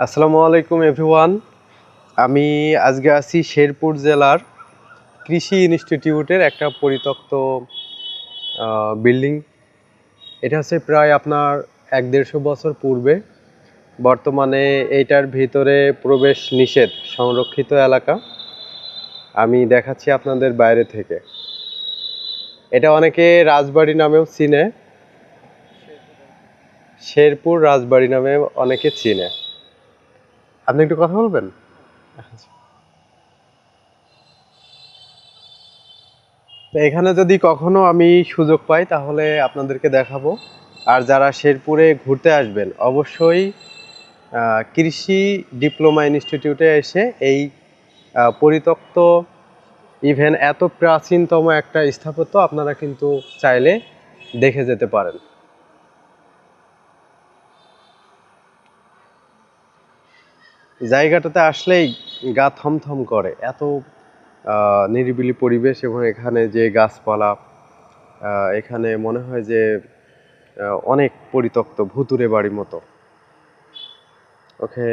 আসসালামু আলাইকুম, এভরিওয়ান। আমি আজকে আছি শেরপুর জেলার কৃষি ইনস্টিটিউটের একটা পরিত্যক্ত বিল্ডিং। এটা হচ্ছে প্রায় আপনার এক দেড়শো বছর পূর্বে। বর্তমানে এইটার ভিতরে প্রবেশ নিষেধ, সংরক্ষিত এলাকা। আমি দেখাচ্ছি আপনাদের বাইরে থেকে। এটা অনেকে রাজবাড়ি নামেও চিনে। শেরপুর রাজবাড়ি নামে অনেকে চিনে। আপনি একটু কথা বলবেন? তো এখানে যদি কখনো আমি সুযোগ পাই, তাহলে আপনাদেরকে দেখাবো। আর যারা শেরপুরে ঘুরতে আসবেন, অবশ্যই কৃষি ডিপ্লোমা ইনস্টিটিউটে এসে এই পরিত্যক্ত ইভেন এত প্রাচীনতম একটা স্থাপত্য আপনারা কিন্তু চাইলে দেখে যেতে পারেন। জায়গাটাতে আসলেই গা থমথম করে। এত নিরিবিলি পরিবেশ এবং এখানে যে গাছপালা এখানে মনে হয় যে অনেক পরিত্যক্ত ভুতুরে বাড়ির মতো। ওকে?